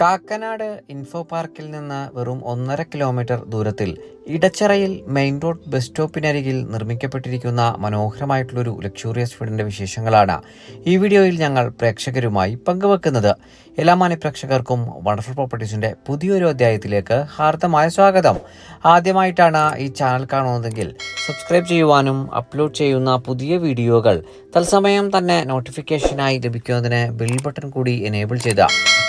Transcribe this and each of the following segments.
Kakkanad info പാർക്കിൽ നിന്ന് വെറും ഒന്നര കിലോമീറ്റർ ദൂരത്തിൽ ഇടച്ചിറയിൽ മെയിൻ റോഡ് ബസ് സ്റ്റോപ്പിനരികിൽ നിർമ്മിക്കപ്പെട്ടിരിക്കുന്ന മനോഹരമായിട്ടുള്ളൊരു ലക്ഷൂറിയസ് വീടിന്റെ വിശേഷങ്ങളാണ് ഈ വീഡിയോയിൽ ഞങ്ങൾ പ്രേക്ഷകരുമായി പങ്കുവെക്കുന്നത്. എല്ലാ മാന്യ പ്രേക്ഷകർക്കും വണ്ടർഫുൾ പ്രോപ്പർട്ടീസിന്റെ പുതിയൊരു അധ്യായത്തിലേക്ക് ഹാർദമായ സ്വാഗതം. ആദ്യമായിട്ടാണ് ഈ ചാനൽ കാണുന്നതെങ്കിൽ സബ്സ്ക്രൈബ് ചെയ്യുവാനും അപ്ലോഡ് ചെയ്യുന്ന പുതിയ വീഡിയോകൾ തത്സമയം തന്നെ നോട്ടിഫിക്കേഷനായി ലഭിക്കുന്നതിന് ബെൽ ബട്ടൺ കൂടി എനേബിൾ ചെയ്ത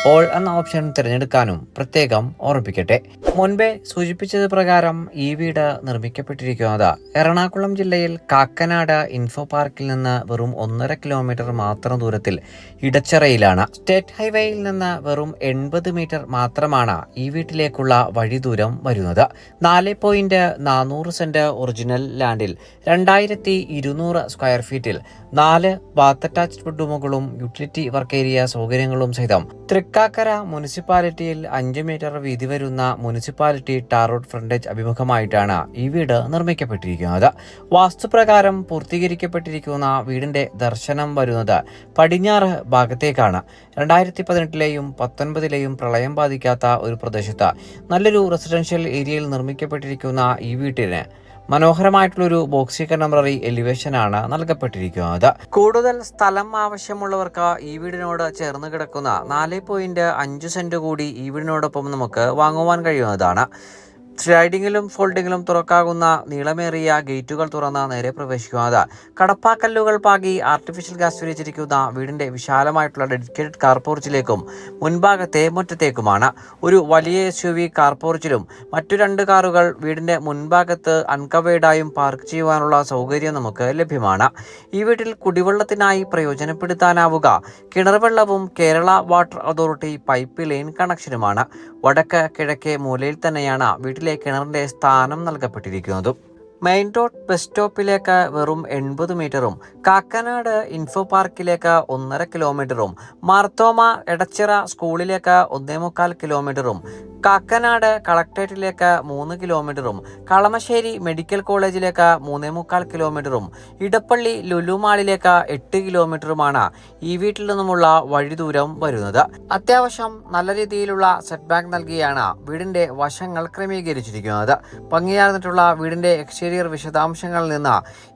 ഓൾ എന്ന ഓപ്ഷൻ തിരഞ്ഞെടുക്കാനും പ്രത്യേകം ഓർപ്പിക്കട്ടെ മുൻപേ സൂചിപ്പിച്ചത് പ്രകാരം ഈ വീട് നിർമ്മിക്കപ്പെട്ടിരിക്കുന്നത് എറണാകുളം ജില്ലയിൽ കാക്കനാട് ഇൻഫോ പാർക്കിൽ നിന്ന് വെറും ഒന്നര കിലോമീറ്റർ മാത്രം ദൂരത്തിൽ ഇടച്ചിറയിലാണ്. സ്റ്റേറ്റ് ഹൈവേയിൽ നിന്ന് വെറും എൺപത് മീറ്റർ മാത്രമാണ് ഈ വീട്ടിലേക്കുള്ള വഴി ദൂരം വരുന്നത്. നാല് പോയിന്റ് നാനൂറ് സെന്റ് ഒറിജിനൽ ലാൻഡിൽ രണ്ടായിരത്തി ഇരുന്നൂറ് സ്ക്വയർ ഫീറ്റിൽ നാല് ബാത്ത് അറ്റാച്ച്ഡ് ബെഡ്റൂമുകളും യൂട്ടിലിറ്റി വർക്ക് ഏരിയ സൗകര്യങ്ങളും സഹിതം തൃക്കാക്കര മുനിസിപ്പാലിറ്റിയിൽ അഞ്ച് മീറ്റർ വീതി വരുന്ന മുനിസിപ്പാലിറ്റി ടാർ റോഡ് ഫ്രണ്ടേജ് അഭിമുഖമായിട്ടാണ് ഈ വീട് നിർമ്മിക്കപ്പെട്ടിരിക്കുന്നത്. വാസ്തുപ്രകാരം പൂർത്തീകരിക്കപ്പെട്ടിരിക്കുന്ന വീടിന്റെ ദർശനം വരുന്നത് പടിഞ്ഞാറ് ഭാഗത്തേക്കാണ്. രണ്ടായിരത്തി പതിനെട്ടിലെയും പത്തൊൻപതിലെയും പ്രളയം ബാധിക്കാത്ത ഒരു പ്രദേശത്ത് നല്ലൊരു റെസിഡൻഷ്യൽ ഏരിയയിൽ നിർമ്മിക്കപ്പെട്ടിരിക്കുന്ന ഈ വീട്ടിന് മനോഹരമായിട്ടുള്ളൊരു ബോക്സി എലിവേഷൻ എലിവേഷനാണ് നൽകപ്പെട്ടിരിക്കുന്നത്. കൂടുതൽ സ്ഥലം ആവശ്യമുള്ളവർക്ക് ഈ വീടിനോട് ചേർന്ന് കിടക്കുന്ന നാല് പോയിന്റ് അഞ്ച് സെന്റ് കൂടി ഈ വീടിനോടൊപ്പം നമുക്ക് വാങ്ങുവാൻ കഴിയുന്നതാണ്. സ്ലൈഡിങ്ങിലും ഫോൾഡിങ്ങിലും തുറക്കാകുന്ന നീളമേറിയ ഗേറ്റുകൾ തുറന്ന നേരെ പ്രവേശിക്കുന്നത്. കടപ്പാക്കല്ലുകൾ പാകി ആർട്ടിഫിഷ്യൽ ഗ്യാസ് വിരിച്ചിരിക്കുന്ന വീടിന്റെ വിശാലമായിട്ടുള്ള ഡെഡിക്കേറ്റഡ് കാർ പോർച്ചിലേക്കും മുൻഭാഗത്തെ മുറ്റത്തേക്കുമാണ്. ഒരു വലിയ എസ് യു വി കാർ പോർച്ചിലും മറ്റു രണ്ട് കാറുകൾ വീടിന്റെ മുൻഭാഗത്ത് അൺകവേഡായും പാർക്ക് ചെയ്യുവാനുള്ള സൗകര്യം നമുക്ക് ലഭ്യമാണ്. ഈ വീട്ടിൽ കുടിവെള്ളത്തിനായി പ്രയോജനപ്പെടുത്താനാവുക. കിണർ വെള്ളവും Kerala water authority pipe line കണക്ഷനുമാണ് വടക്ക് കിഴക്കേ മൂലയിൽ തന്നെയാണ് വീട്ടിലെ കിണറിന്റെ സ്ഥാനം നൽകപ്പെട്ടിരിക്കുന്നതും മെയിൻ റോഡ് ബസ് സ്റ്റോപ്പിലേക്ക് വെറും എൺപത് മീറ്ററും കാക്കനാട് ഇൻഫോ പാർക്കിലേക്ക് ഒന്നര കിലോമീറ്ററും മാർത്തോമ എടച്ചിറ സ്കൂളിലേക്ക് ഒന്നേ മുക്കാൽ കിലോമീറ്ററും കാക്കനാട് കളക്ട്രേറ്റിലേക്ക് മൂന്ന് കിലോമീറ്ററും കളമശ്ശേരി മെഡിക്കൽ കോളേജിലേക്ക് മൂന്നേ മുക്കാൽ കിലോമീറ്ററും ഇടപ്പള്ളി ലുലുമാളിലേക്ക് എട്ട് കിലോമീറ്ററുമാണ് ഈ വീട്ടിൽ നിന്നുമുള്ള വഴി ദൂരം വരുന്നത്. അത്യാവശ്യം നല്ല രീതിയിലുള്ള സെറ്റ് ബാക്ക് നൽകിയാണ് വീടിന്റെ വശങ്ങൾ ക്രമീകരിച്ചിരിക്കുന്നത്. ഭംഗിയാർന്നിട്ടുള്ള വീടിന്റെ എക്സ്റ്റീരിയർ വിശദാംശങ്ങളിൽ നിന്ന്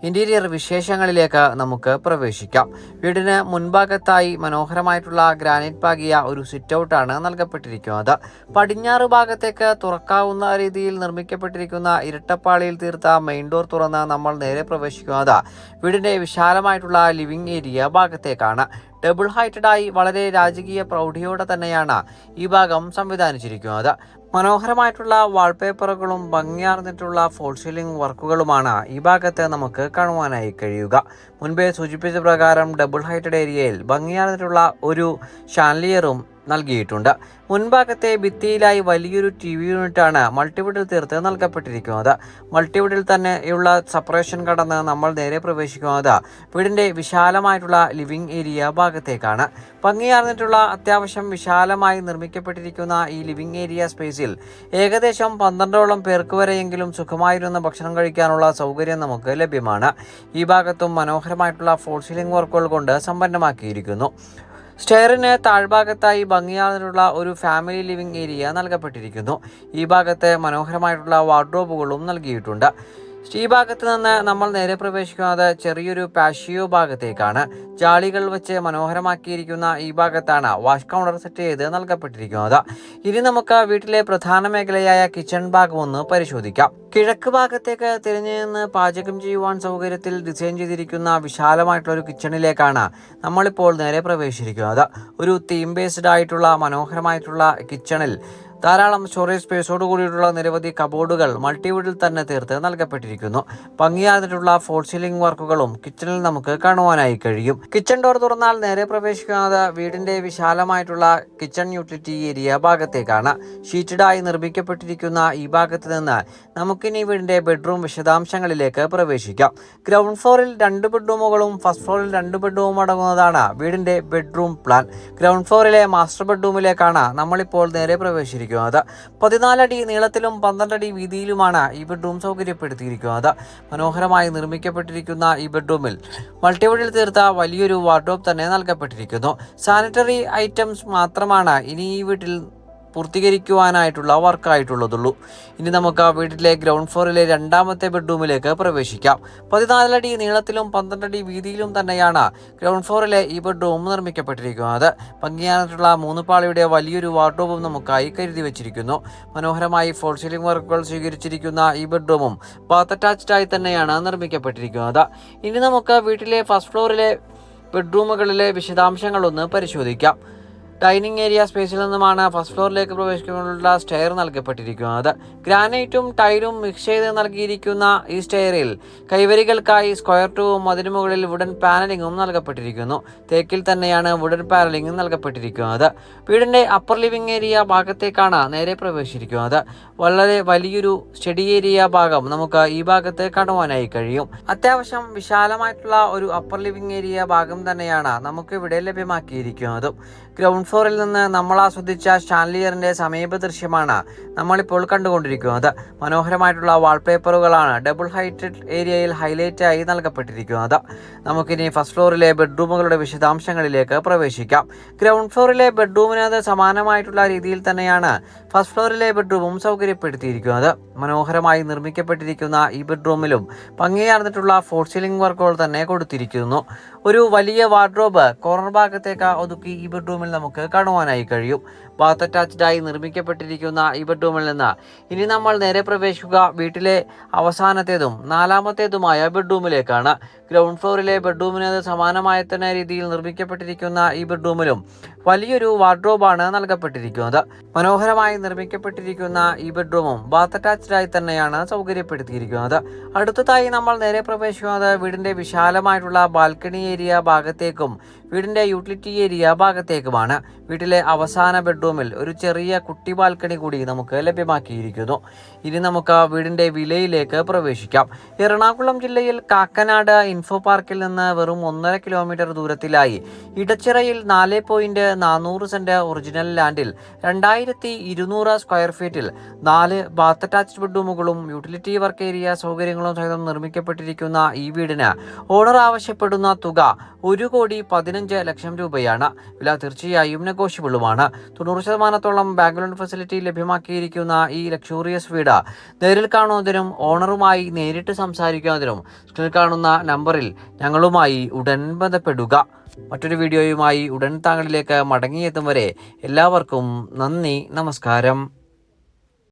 ഇന്റീരിയർ വിശേഷങ്ങളിലേക്ക് നമുക്ക് പ്രവേശിക്കാം. വീടിന് മുൻഭാഗത്തായി മനോഹരമായിട്ടുള്ള ഗ്രാനൈറ്റ് പാകിയ ഒരു സിറ്റ് ഔട്ടാണ് നൽകപ്പെട്ടിരിക്കുന്നത്. പടിഞ്ഞാറ് ഭാഗത്തേക്ക് തുറക്കാവുന്ന രീതിയിൽ നിർമ്മിക്കപ്പെട്ടിരിക്കുന്ന ഇരട്ടപ്പാളിയിൽ തീർത്ത മെയിൻ ഡോർ തുറന്ന് നമ്മൾ നേരെ പ്രവേശിക്കുന്നത് വീടിന്റെ വിശാലമായിട്ടുള്ള ലിവിംഗ് ഏരിയ ഭാഗത്തേക്കാണ്. ഡബിൾ ഹൈറ്റഡായി വളരെ രാജകീയ പ്രൗഢിയോടെ തന്നെയാണ് ഈ ഭാഗം സംവിധാനിച്ചിരിക്കുന്നത്. മനോഹരമായിട്ടുള്ള വാൾപേപ്പറുകളും ഭംഗിയാർന്നിട്ടുള്ള ഫോൾ സീലിംഗ് വർക്കുകളുമാണ് ഈ ഭാഗത്ത് നമുക്ക് കാണുവാനായി കഴിയുക. മുൻപേ സൂചിപ്പിച്ച പ്രകാരം ഡബിൾ ഹൈറ്റഡ് ഏരിയയിൽ ഭംഗിയാർന്നിട്ടുള്ള ഒരു ഷാൻലിയറും നൽകിയിട്ടുണ്ട്. മുൻഭാഗത്തെ ഭിത്തിയിലായി വലിയൊരു ടി വി യൂണിറ്റാണ് മൾട്ടിവിഡിൽ തീർത്ത് നൽകപ്പെട്ടിരിക്കുന്നത്. മൾട്ടിവിഡിൽ തന്നെയുള്ള സെപ്പറേഷൻ കടന്ന് നമ്മൾ നേരെ പ്രവേശിക്കുന്നത് വീടിന്റെ വിശാലമായിട്ടുള്ള ലിവിംഗ് ഏരിയ ഭാഗത്തേക്കാണ്. ഭംഗിയാർന്നിട്ടുള്ള അത്യാവശ്യം വിശാലമായി നിർമ്മിക്കപ്പെട്ടിരിക്കുന്ന ഈ ലിവിംഗ് ഏരിയ സ്പേസിൽ ഏകദേശം പന്ത്രണ്ടോളം പേർക്ക് വരെയെങ്കിലും സുഖമായിരുന്ന ഭക്ഷണം കഴിക്കാനുള്ള സൗകര്യം നമുക്ക് ലഭ്യമാണ്. ഈ ഭാഗത്തും മനോഹരമായിട്ടുള്ള ഫോൾ സീലിംഗ് വർക്കുകൾ കൊണ്ട് സമ്പന്നമാക്കിയിരിക്കുന്നു. സ്റ്റെയറിന് താഴ്ഭാഗത്തായി ഭംഗിയാർന്നിട്ടുള്ള ഒരു ഫാമിലി ലിവിംഗ് ഏരിയ നൽകപ്പെട്ടിരിക്കുന്നു. ഈ ഭാഗത്ത് മനോഹരമായിട്ടുള്ള വാർഡ്രോബുകളും നൽകിയിട്ടുണ്ട്. ഈ ഭാഗത്ത് നിന്ന് നമ്മൾ നേരെ പ്രവേശിക്കുന്നത് ചെറിയൊരു പാഷിയോ ഭാഗത്തേക്കാണ്. ജാളികൾ വെച്ച് മനോഹരമാക്കിയിരിക്കുന്ന ഈ ഭാഗത്താണ് വാഷ് കൗണ്ടർ സെറ്റ് ചെയ്ത് നൽകപ്പെട്ടിരിക്കുന്നത്. ഇനി നമുക്ക് വീട്ടിലെ പ്രധാന മേഖലയായ കിച്ചൺ ഭാഗം ഒന്ന് പരിശോധിക്കാം. കിഴക്ക് ഭാഗത്തേക്ക് തിരിഞ്ഞു നിന്ന് പാചകം ചെയ്യുവാൻ സൗകര്യത്തിൽ ഡിസൈൻ ചെയ്തിരിക്കുന്ന വിശാലമായിട്ടുള്ള ഒരു കിച്ചണിലേക്കാണ് നമ്മളിപ്പോൾ നേരെ പ്രവേശിച്ചിരിക്കുന്നത്. ഒരു തീം ബേസ്ഡ് ആയിട്ടുള്ള മനോഹരമായിട്ടുള്ള കിച്ചണിൽ ധാരാളം സ്റ്റോറേജ് സ്പേസോട് കൂടിയിട്ടുള്ള നിരവധി കബോർഡുകൾ മൾട്ടിവുഡിൽ തന്നെ തീർത്ത് നൽകപ്പെട്ടിരിക്കുന്നു. ഭംഗിയാതിട്ടുള്ള ഫോൾ സീലിംഗ് വർക്കുകളും കിച്ചണിൽ നമുക്ക് കാണുവാനായി കഴിയും. കിച്ചൺ ഡോർ തുറന്നാൽ നേരെ പ്രവേശിക്കുന്നത് വീടിന്റെ വിശാലമായിട്ടുള്ള കിച്ചൺ യൂട്ടിലിറ്റി ഏരിയ ഭാഗത്തേക്കാണ്. ഷീറ്റഡായി നിർമ്മിക്കപ്പെട്ടിരിക്കുന്ന ഈ ഭാഗത്ത് നിന്ന് നമുക്കിനി വീടിന്റെ ബെഡ്റൂം വിശദാംശങ്ങളിലേക്ക് പ്രവേശിക്കാം. ഗ്രൗണ്ട് ഫ്ലോറിൽ രണ്ട് ബെഡ്റൂമുകളും ഫസ്റ്റ് ഫ്ലോറിൽ രണ്ട് ബെഡ്റൂമും അടങ്ങുന്നതാണ് വീടിന്റെ ബെഡ്റൂം പ്ലാൻ. ഗ്രൗണ്ട് ഫ്ലോറിലെ മാസ്റ്റർ ബെഡ്റൂമിലേക്കാണ് നമ്മളിപ്പോൾ നേരെ പ്രവേശിച്ചിരിക്കുന്നത് പതിനാലടി നീളത്തിലും പന്ത്രണ്ടടി വീതിയിലുമാണ് ഈ ബെഡ്റൂം സൗകര്യപ്പെടുത്തിയിരിക്കുന്നത്. മനോഹരമായി നിർമ്മിക്കപ്പെട്ടിരിക്കുന്ന ഈ ബെഡ്റൂമിൽ മൾട്ടിവുഡിൽ തീർത്ത വലിയൊരു വാർഡ്രോബ് തന്നെ നൽകപ്പെട്ടിരിക്കുന്നു. സാനിറ്ററി ഐറ്റംസ് മാത്രമാണ് ഇനി ഈ വീട്ടിൽ പൂർത്തീകരിക്കുവാനായിട്ടുള്ള വർക്കായിട്ടുള്ളതുള്ളൂ. ഇനി നമുക്ക് ആ വീട്ടിലെ ഗ്രൗണ്ട് ഫ്ലോറിലെ രണ്ടാമത്തെ ബെഡ്റൂമിലേക്ക് പ്രവേശിക്കാം. പതിനാലടി നീളത്തിലും പന്ത്രണ്ടടി വീതിയിലും തന്നെയാണ് ഗ്രൗണ്ട് ഫ്ലോറിലെ ഈ ബെഡ്റൂം നിർമ്മിക്കപ്പെട്ടിരിക്കുന്നത്. ഭംഗിയായിട്ടുള്ള മൂന്ന് പാളിയുടെ വലിയൊരു വാർഡ്രോബും നമുക്കായി കരുതി വെച്ചിരിക്കുന്നു. മനോഹരമായി ഫോൾ സീലിംഗ് വർക്കുകൾ സ്വീകരിച്ചിരിക്കുന്ന ഈ ബെഡ്റൂമും ബാത്ത് അറ്റാച്ച്ഡ് ആയി തന്നെയാണ് നിർമ്മിക്കപ്പെട്ടിരിക്കുന്നത്. ഇനി നമുക്ക് വീട്ടിലെ ഫസ്റ്റ് ഫ്ലോറിലെ ബെഡ്റൂമുകളിലെ വിശദാംശങ്ങളൊന്ന് പരിശോധിക്കാം. ഡൈനിങ് ഏരിയ സ്പേസിൽ നിന്നുമാണ് ഫസ്റ്റ് ഫ്ലോറിലേക്ക് പ്രവേശിക്കാനുള്ള സ്റ്റെയർ നൽകപ്പെട്ടിരിക്കുന്നത്. ഗ്രാനൈറ്റും ടൈലും മിക്സ് ചെയ്ത് നൽകിയിരിക്കുന്ന ഈ സ്റ്റെയറിൽ കൈവരികൾക്കായി സ്ക്വയർ ടൂവും അതിനു മുകളിൽ വുഡൻ പാനലിങ്ങും നൽകപ്പെട്ടിരിക്കുന്നു. തേക്കിൽ തന്നെയാണ് വുഡൻ പാനലിംഗ് നൽകപ്പെട്ടിരിക്കുന്നത്. വീടിന്റെ അപ്പർ ലിവിംഗ് ഏരിയ ഭാഗത്തേക്കാണ് നേരെ പ്രവേശിച്ചിരിക്കുന്നത്. വളരെ വലിയൊരു സ്റ്റഡി ഏരിയ ഭാഗം നമുക്ക് ഈ ഭാഗത്ത് കാണുവാനായി കഴിയും. അത്യാവശ്യം വിശാലമായിട്ടുള്ള ഒരു അപ്പർ ലിവിംഗ് ഏരിയ ഭാഗം തന്നെയാണ് നമുക്ക് ഇവിടെ ലഭ്യമാക്കിയിരിക്കുന്നതും. ഗ്രൗണ്ട് ഫ്ലോറിൽ നിന്ന് നമ്മൾ ആസ്വദിച്ച ഷാൻലിയറിന്റെ സമീപ ദൃശ്യമാണ് നമ്മളിപ്പോൾ കണ്ടുകൊണ്ടിരിക്കുന്നത്. മനോഹരമായിട്ടുള്ള വാൾപേപ്പറുകളാണ് ഡബിൾ ഹൈറ്റഡ് ഏരിയയിൽ ഹൈലൈറ്റ് ആയി നൽകപ്പെട്ടിരിക്കുന്നത്. നമുക്കിനി ഫസ്റ്റ് ഫ്ലോറിലെ ബെഡ്റൂമുകളുടെ വിശദാംശങ്ങളിലേക്ക് പ്രവേശിക്കാം. ഗ്രൗണ്ട് ഫ്ലോറിലെ ബെഡ്റൂമിനത് സമാനമായിട്ടുള്ള രീതിയിൽ തന്നെയാണ് ഫസ്റ്റ് ഫ്ലോറിലെ ബെഡ്റൂമും സൗകര്യപ്പെടുത്തിയിരിക്കുന്നത്. മനോഹരമായി നിർമ്മിക്കപ്പെട്ടിരിക്കുന്ന ഈ ബെഡ്റൂമിലും ഭംഗിയാർന്നിട്ടുള്ള ഫോർ സീലിംഗ് വർക്കുകൾ തന്നെ കൊടുത്തിരിക്കുന്നു. ഒരു വലിയ വാർഡ്രോബ് കോർണർ ഭാഗത്തേക്ക് ഒതുക്കി ഈ ബെഡ്റൂമിൽ നമുക്ക് കാണുവാനായി കഴിയും. ബാത്ത് അറ്റാച്ച്ഡ് ആയി നിർമ്മിക്കപ്പെട്ടിരിക്കുന്ന ഈ ബെഡ്റൂമിൽ നിന്ന്. ഇനി നമ്മൾ നേരെ പ്രവേശിക്കുക. വീട്ടിലെ അവസാനത്തേതും നാലാമത്തേതുമായ ബെഡ്റൂമിലേക്കാണ് ഗ്രൗണ്ട് ഫ്ലോറിലെ ബെഡ്റൂമിന് സമാനമായ തന്നെ രീതിയിൽ നിർമ്മിക്കപ്പെട്ടിരിക്കുന്ന ഈ ബെഡ്റൂമിലും വലിയൊരു വാർഡ്രോബാണ് നൽകപ്പെട്ടിരിക്കുന്നത്. മനോഹരമായി നിർമ്മിക്കപ്പെട്ടിരിക്കുന്ന ഈ ബെഡ്റൂമും ബാത്ത് അറ്റാച്ച്ഡ് ആയി തന്നെയാണ് സൗകര്യപ്പെടുത്തിയിരിക്കുന്നത്. അടുത്തതായി നമ്മൾ നേരെ പ്രവേശിക്കുന്നത് വീടിന്റെ വിശാലമായിട്ടുള്ള ബാൽക്കണി ഏരിയ ഭാഗത്തേക്കും വീടിന്റെ യൂട്ടിലിറ്റി ഏരിയ ഭാഗത്തേക്കുമാണ്. വീട്ടിലെ അവസാന ബെഡ്റൂമിൽ ഒരു ചെറിയ കുട്ടി ബാൽക്കണി കൂടി നമുക്ക് ലഭ്യമാക്കിയിരിക്കുന്നു. ഇനി നമുക്ക് ആ വീടിന്റെ വിലയിലേക്ക് പ്രവേശിക്കാം. എറണാകുളം ജില്ലയിൽ കാക്കനാട് ഇൻഫോ പാർക്കിൽ നിന്ന് വെറും ഒന്നര കിലോമീറ്റർ ദൂരത്തിലായി. ഇടച്ചിറയിൽ നാല് പോയിന്റ് നാനൂറ് സെന്റ് ഒറിജിനൽ ലാൻഡിൽ രണ്ടായിരത്തി ഇരുന്നൂറ് സ്ക്വയർ ഫീറ്റിൽ നാല് ബാത്ത് അറ്റാച്ച്ഡ് ബെഡ്റൂമുകളും യൂട്ടിലിറ്റി വർക്ക് ഏരിയ സൗകര്യങ്ങളും സഹിതം നിർമ്മിക്കപ്പെട്ടിരിക്കുന്ന ഈ വീടിന് ഓണർ ആവശ്യപ്പെടുന്ന തുക ഒരു കോടി പതിനഞ്ച് ലക്ഷം രൂപയാണ്. വില തീർച്ചയായും നെഗോഷ്യബിളുമാണ് തൊണ്ണൂറ് ശതമാനത്തോളം ബാക്ക്ഗ്രൗണ്ട് ഫെസിലിറ്റി ലഭ്യമാക്കിയിരിക്കുന്ന ഈ ലക്ഷൂറിയസ് വീട് നേരിൽ കാണുന്നതിനും ഓണറുമായി നേരിട്ട് സംസാരിക്കുന്നതിനും സ്ക്രീനിൽ കാണുന്ന നമ്പറിൽ ഞങ്ങളുമായി ഉടൻ ബന്ധപ്പെടുക. മറ്റൊരു വീഡിയോയുമായി ഉടൻ താങ്കളിലേക്ക് മടങ്ങിയെത്തും വരെ എല്ലാവർക്കും നന്ദി നമസ്കാരം.